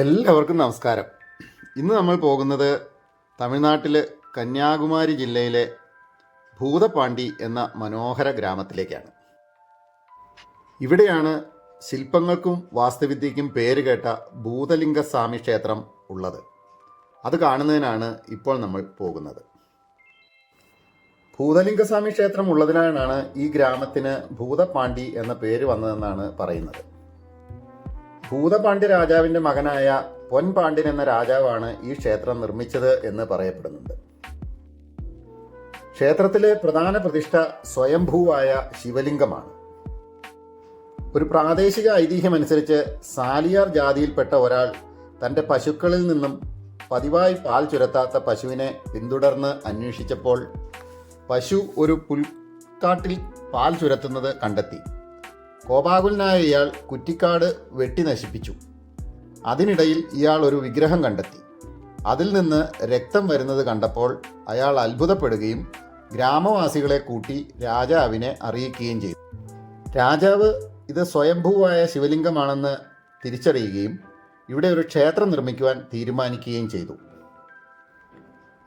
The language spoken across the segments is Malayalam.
എല്ലാവർക്കും നമസ്കാരം. ഇന്ന് നമ്മൾ പോകുന്നത് തമിഴ്നാട്ടിലെ കന്യാകുമാരി ജില്ലയിലെ ഭൂതപാണ്ടി എന്ന മനോഹര ഗ്രാമത്തിലേക്കാണ്. ഇവിടെയാണ് ശില്പങ്ങൾക്കും വാസ്തുവിദ്യയ്ക്കും പേര് കേട്ട ഭൂതലിംഗസ്വാമി ക്ഷേത്രം ഉള്ളത്. അത് കാണുന്നതിനാണ് ഇപ്പോൾ നമ്മൾ പോകുന്നത്. ഭൂതലിംഗസ്വാമി ക്ഷേത്രം ഉള്ളതിനാലാണ് ഈ ഗ്രാമത്തിന് ഭൂതപാണ്ടി എന്ന പേര് വന്നതെന്നാണ് പറയുന്നത്. ഭൂതപാണ്ഡ്യ രാജാവിന്റെ മകനായ പൊൻപാണ്ഡ്യൻ എന്ന രാജാവാണ് ഈ ക്ഷേത്രം നിർമ്മിച്ചത് എന്ന് പറയപ്പെടുന്നുണ്ട്. ക്ഷേത്രത്തിലെ പ്രധാന പ്രതിഷ്ഠ സ്വയംഭൂവായ ശിവലിംഗമാണ്. ഒരു പ്രാദേശിക ഐതിഹ്യമനുസരിച്ച് സാലിയാർ ജാതിയിൽപ്പെട്ട ഒരാൾ തന്റെ പശുക്കളിൽ നിന്നും പതിവായി പാൽ ചുരത്താത്ത പശുവിനെ പിന്തുടർന്ന് അന്വേഷിച്ചപ്പോൾ പശു ഒരു പുൽക്കാട്ടിൽ പാൽ ചുരത്തുന്നത് കണ്ടെത്തി. കോപാകുലനായ ഇയാൾ കുറ്റിക്കാട് വെട്ടി നശിപ്പിച്ചു. അതിനിടയിൽ ഇയാൾ ഒരു വിഗ്രഹം കണ്ടെത്തി. അതിൽ നിന്ന് രക്തം വരുന്നത് കണ്ടപ്പോൾ അയാൾ അത്ഭുതപ്പെടുകയും ഗ്രാമവാസികളെ കൂട്ടി രാജാവിനെ അറിയിക്കുകയും ചെയ്തു. രാജാവ് ഇത് സ്വയംഭൂവായ ശിവലിംഗമാണെന്ന് തിരിച്ചറിയുകയും ഇവിടെ ഒരു ക്ഷേത്രം നിർമ്മിക്കുവാൻ തീരുമാനിക്കുകയും ചെയ്തു.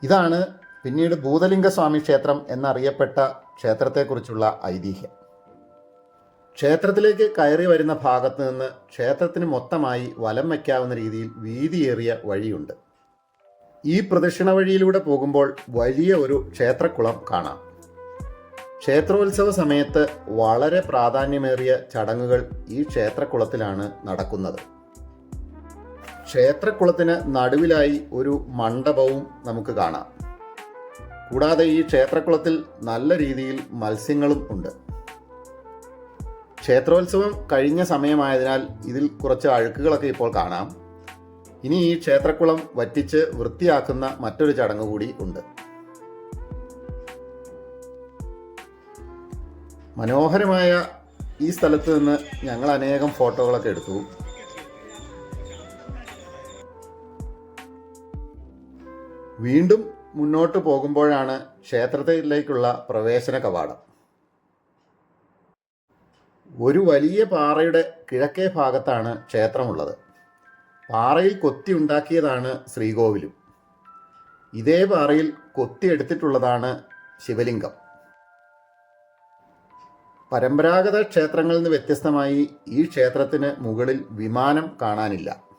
ഇതാണ് പിന്നീട് ഭൂതലിംഗസ്വാമി ക്ഷേത്രം എന്നറിയപ്പെട്ട ക്ഷേത്രത്തെക്കുറിച്ചുള്ള ഐതിഹ്യം. ക്ഷേത്രത്തിലേക്ക് കയറി വരുന്ന ഭാഗത്ത് നിന്ന് ക്ഷേത്രത്തിന് മൊത്തമായി വലം വയ്ക്കാവുന്ന രീതിയിൽ വീതിയേറിയ വഴിയുണ്ട്. ഈ പ്രദക്ഷിണ വഴിയിലൂടെ പോകുമ്പോൾ വലിയ ഒരു ക്ഷേത്രക്കുളം കാണാം. ക്ഷേത്രോത്സവ സമയത്ത് വളരെ പ്രാധാന്യമേറിയ ചടങ്ങുകൾ ഈ ക്ഷേത്രക്കുളത്തിലാണ് നടക്കുന്നത്. ക്ഷേത്രക്കുളത്തിന് നടുവിലായി ഒരു മണ്ഡപവും നമുക്ക് കാണാം. കൂടാതെ ഈ ക്ഷേത്രക്കുളത്തിൽ നല്ല രീതിയിൽ മത്സ്യങ്ങളും ഉണ്ട്. ക്ഷേത്രോത്സവം കഴിഞ്ഞ സമയമായതിനാൽ ഇതിൽ കുറച്ച് അഴുക്കുകളൊക്കെ ഇപ്പോൾ കാണാം. ഇനി ഈ ക്ഷേത്രക്കുളം വറ്റിച്ച് വൃത്തിയാക്കുന്ന മറ്റൊരു ചടങ്ങ് കൂടി ഉണ്ട്. മനോഹരമായ ഈ സ്ഥലത്ത് നിന്ന് ഞങ്ങൾ അനേകം ഫോട്ടോകളൊക്കെ എടുത്തു. വീണ്ടും മുന്നോട്ട് പോകുമ്പോഴാണ് ക്ഷേത്രത്തിലേക്കുള്ള പ്രവേശന കവാടം. ഒരു വലിയ പാറയുടെ കിഴക്കേ ഭാഗത്താണ് ക്ഷേത്രമുള്ളത്. പാറയിൽ കൊത്തി ഉണ്ടാക്കിയതാണ് ശ്രീകോവിലും. ഇതേ പാറയിൽ കൊത്തിയെടുത്തിട്ടുള്ളതാണ് ശിവലിംഗം. പരമ്പരാഗത ക്ഷേത്രങ്ങളിൽ നിന്ന് വ്യത്യസ്തമായി ഈ ക്ഷേത്രത്തിന് മുകളിൽ വിമാനം കാണാനില്ല.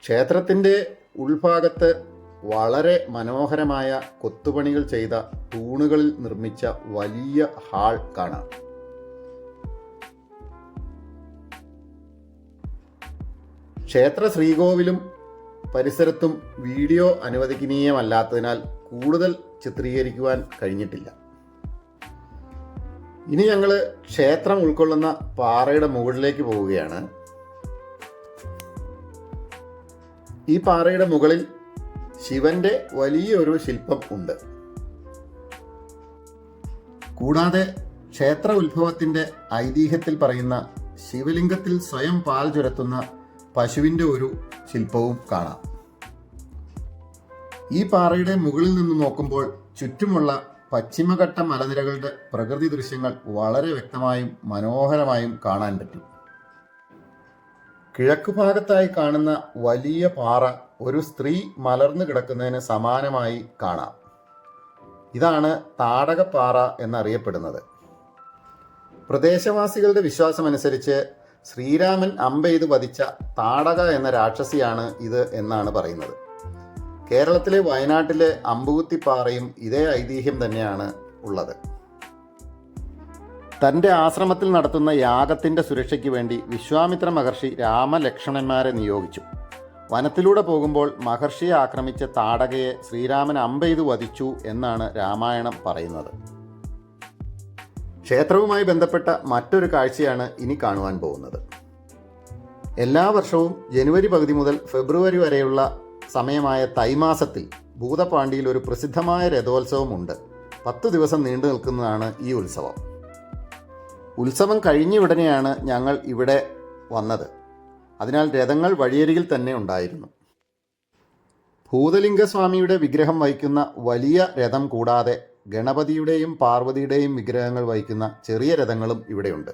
ക്ഷേത്രത്തിന്റെ ഉൾഭാഗത്ത് വളരെ മനോഹരമായ കൊത്തുപണികൾ ചെയ്ത തൂണുകളിൽ നിർമ്മിച്ച വലിയ ഹാൾ കാണാം. ക്ഷേത്ര ശ്രീകോവിലും പരിസരത്തും വീഡിയോ അനുവദനീയമല്ലാത്തതിനാൽ കൂടുതൽ ചിത്രീകരിക്കുവാൻ കഴിഞ്ഞിട്ടില്ല. ഇനി ഞങ്ങൾ ക്ഷേത്രം ഉൾക്കൊള്ളുന്ന പാറയുടെ മുകളിലേക്ക് പോവുകയാണ്. ഈ പാറയുടെ മുകളിൽ ശിവന്റെ വലിയൊരു ശില്പം ഉണ്ട്. കൂടാതെ ക്ഷേത്ര ഉത്ഭവത്തിന്റെ ഐതിഹ്യത്തിൽ പറയുന്ന ശിവലിംഗത്തിൽ സ്വയം പാൽ ചുരത്തുന്ന പശുവിന്റെ ഒരു ശില്പവും കാണാം. ഈ പാറയുടെ മുകളിൽ നിന്ന് നോക്കുമ്പോൾ ചുറ്റുമുള്ള പശ്ചിമഘട്ട മലനിരകളുടെ പ്രകൃതി ദൃശ്യങ്ങൾ വളരെ വ്യക്തമായും മനോഹരമായും കാണാൻ പറ്റും. കിഴക്ക് ഭാഗത്തായി കാണുന്ന വലിയ പാറ ഒരു സ്ത്രീ മലർന്നു കിടക്കുന്നതിന് സമാനമായി കാണാം. ഇതാണ് താടകപ്പാറ എന്നറിയപ്പെടുന്നത്. പ്രദേശവാസികളുടെ വിശ്വാസമനുസരിച്ച് ശ്രീരാമൻ അമ്പെയ്ത് വധിച്ച താടക എന്ന രാക്ഷസിയാണ് ഇത് എന്നാണ് പറയുന്നത്. കേരളത്തിലെ വയനാട്ടിലെ അമ്പുകുത്തിപ്പാറയും ഇതേ ഐതിഹ്യം തന്നെയാണ് ഉള്ളത്. തന്റെ ആശ്രമത്തിൽ നടത്തുന്ന യാഗത്തിന്റെ സുരക്ഷയ്ക്ക് വേണ്ടി വിശ്വാമിത്ര മഹർഷി രാമലക്ഷ്മണന്മാരെ നിയോഗിച്ചു. വനത്തിലൂടെ പോകുമ്പോൾ മഹർഷിയെ ആക്രമിച്ച താടകയെ ശ്രീരാമൻ അമ്പെയ്ത് വധിച്ചു എന്നാണ് രാമായണം പറയുന്നത്. ക്ഷേത്രവുമായി ബന്ധപ്പെട്ട മറ്റൊരു കാഴ്ചയാണ് ഇനി കാണുവാൻ പോകുന്നത്. എല്ലാ വർഷവും ജനുവരി പകുതി മുതൽ ഫെബ്രുവരി വരെയുള്ള സമയമായ തൈമാസത്തിൽ ഭൂതപാണ്ഡിയിൽ ഒരു പ്രസിദ്ധമായ രഥോത്സവമുണ്ട്. പത്ത് ദിവസം നീണ്ടു നിൽക്കുന്നതാണ് ഈ ഉത്സവം. ഉത്സവം കഴിഞ്ഞ ഉടനെയാണ് ഞങ്ങൾ ഇവിടെ വന്നത്. അതിനാൽ രഥങ്ങൾ വഴിയരികിൽ തന്നെ ഉണ്ടായിരുന്നു. ഭൂതലിംഗസ്വാമിയുടെ വിഗ്രഹം വഹിക്കുന്ന വലിയ രഥം കൂടാതെ ഗണപതിയുടെയും പാർവതിയുടെയും വിഗ്രഹങ്ങൾ വഹിക്കുന്ന ചെറിയ രഥങ്ങളും ഇവിടെയുണ്ട്.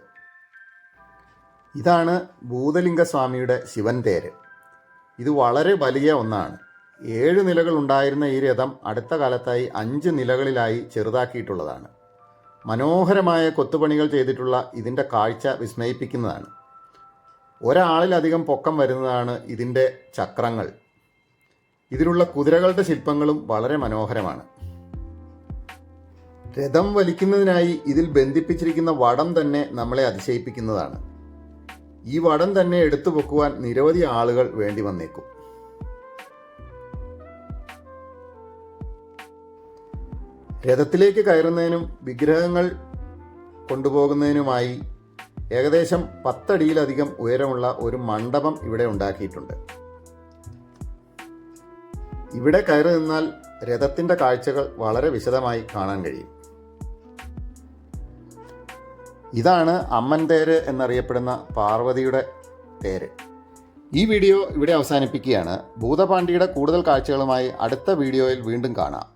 ഇതാണ് ഭൂതലിംഗസ്വാമിയുടെ ശിവൻ തേര്. ഇത് വളരെ വലിയ ഒന്നാണ്. ഏഴ് നിലകൾ ഉണ്ടായിരുന്ന ഈ രഥം അടുത്ത കാലത്തായി അഞ്ച് നിലകളിലായി ചെറുതാക്കിയിട്ടുള്ളതാണ്. മനോഹരമായ കൊത്തുപണികൾ ചെയ്തിട്ടുള്ള ഇതിന്റെ കാഴ്ച വിസ്മയിപ്പിക്കുന്നതാണ്. ഒരാളിലധികം പൊക്കം വരുന്നതാണ് ഇതിന്റെ ചക്രങ്ങൾ. ഇതിലുള്ള കുതിരകളുടെ ശില്പങ്ങളും വളരെ മനോഹരമാണ്. രഥം വലിക്കുന്നതിനായി ഇതിൽ ബന്ധിപ്പിച്ചിരിക്കുന്ന വടം തന്നെ നമ്മളെ അതിശയിപ്പിക്കുന്നതാണ്. ഈ വടം തന്നെ എടുത്തു പൊക്കുവാൻ നിരവധി ആളുകൾ വേണ്ടി വന്നേക്കും. രഥത്തിലേക്ക് കയറുന്നതിനും വിഗ്രഹങ്ങൾ കൊണ്ടുപോകുന്നതിനുമായി ഏകദേശം പത്തടിയിലധികം ഉയരമുള്ള ഒരു മണ്ഡപം ഇവിടെ ഉണ്ടാക്കിയിട്ടുണ്ട്. ഇവിടെ കയറി നിന്നാൽ രഥത്തിന്റെ കാഴ്ചകൾ വളരെ വിശദമായി കാണാൻ കഴിയും. ഇതാണ് അമ്മൻ തേര് എന്നറിയപ്പെടുന്ന പാർവതിയുടെ തേര്. ഈ വീഡിയോ ഇവിടെ അവസാനിപ്പിക്കുകയാണ്. ഭൂതപാണ്ഡിയുടെ കൂടുതൽ കാഴ്ചകളുമായി അടുത്ത വീഡിയോയിൽ വീണ്ടും കാണാം.